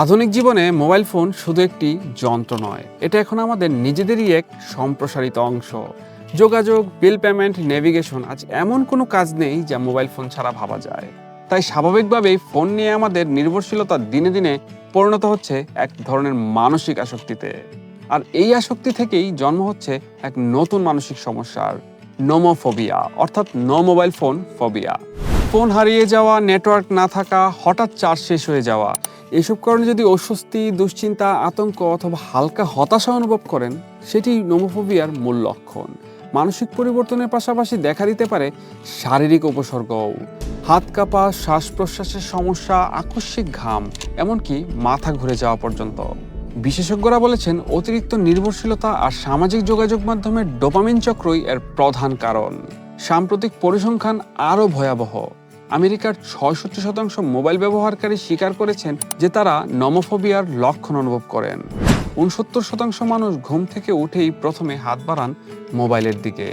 আধুনিক জীবনে mobile phone শুধু একটি যন্ত্র নয়, এটা এখন আমাদের নিজেদেরই এক সম্প্রসারিত অংশ। যোগাযোগ, বিল পেমেন্ট, নেভিগেশন আজ এমন কোনো কাজ নেই যা মোবাইল ফোন ছাড়া ভাবা যায়। তাই স্বাভাবিকভাবেই ফোন নিয়ে আমাদের নির্ভরশীলতা দিনে দিনে পরিণত হচ্ছে এক ধরনের মানসিক আসক্তিতে। আর এই আসক্তি থেকেই জন্ম হচ্ছে এক নতুন মানসিক সমস্যার, নোমোফোবিয়া, অর্থাৎ no mobile phone phobia. Phone হারিয়ে যাওয়া, নেটওয়ার্ক না থাকা, হঠাৎ চার্জ শেষ হয়ে যাওয়া, এসব কারণে যদি অস্বস্তি, দুশ্চিন্তা, আতঙ্ক অথবা হালকা হতাশা অনুভব করেন, সেটি নোমোফোবিয়ার মূল লক্ষণ। মানসিক পরিবর্তনের পাশাপাশি দেখা দিতে পারে শারীরিক উপসর্গও। হাত কাঁপা, শ্বাস প্রশ্বাসের সমস্যা, আকস্মিক ঘাম, এমনকি মাথা ঘুরে যাওয়া পর্যন্ত। বিশেষজ্ঞরা বলেছেন, অতিরিক্ত নির্ভরশীলতা আর সামাজিক যোগাযোগ মাধ্যমের ডোপামিন চক্রই এর প্রধান কারণ। সাম্প্রতিক পরিসংখ্যান আরও ভয়াবহ। আমেরিকার ছয়ষট্টি শতাংশ মোবাইল ব্যবহারকারী স্বীকার করেছেন যে তারা নমোফোবিয়ার লক্ষণ অনুভব করেন। উনসত্তর শতাংশ মানুষ ঘুম থেকে উঠেই প্রথমে হাত বাড়ান মোবাইলের দিকে।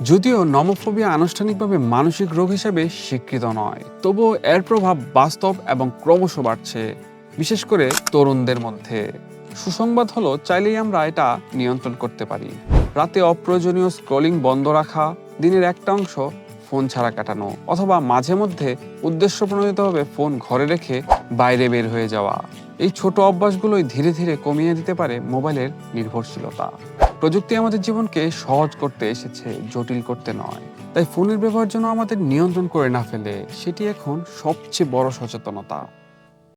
যদিও নমোফোবিয়া আনুষ্ঠানিকভাবে মানসিক রোগ হিসেবে স্বীকৃত নয়, তবুও এর প্রভাব বাস্তব এবং ক্রমশ বাড়ছে, বিশেষ করে তরুণদের মধ্যে। সুসংবাদ হলো, চাইলেই আমরা এটা নিয়ন্ত্রণ করতে পারি। রাতে অপ্রয়োজনীয় স্ক্রলিং বন্ধ রাখা, দিনের একটা অংশ ফোন ছাড়া কাটানো অথবা মাঝে মধ্যে উদ্দেশ্য প্রণোদিতভাবে ফোন ঘরে রেখে বাইরে বের হয়ে যাওয়া। এই ছোট অভ্যাসগুলোই ধীরে ধীরে কমিয়ে দিতে পারে মোবাইলের নির্ভরশীলতা। প্রযুক্তি আমাদের জীবনকে সহজ করতে এসেছে, জটিল করতে নয়। তাই ফোনের ব্যবহার যেন আমাদের নিয়ন্ত্রণ করে না ফেলে, সেটি এখন সবচেয়ে বড় সচেতনতা।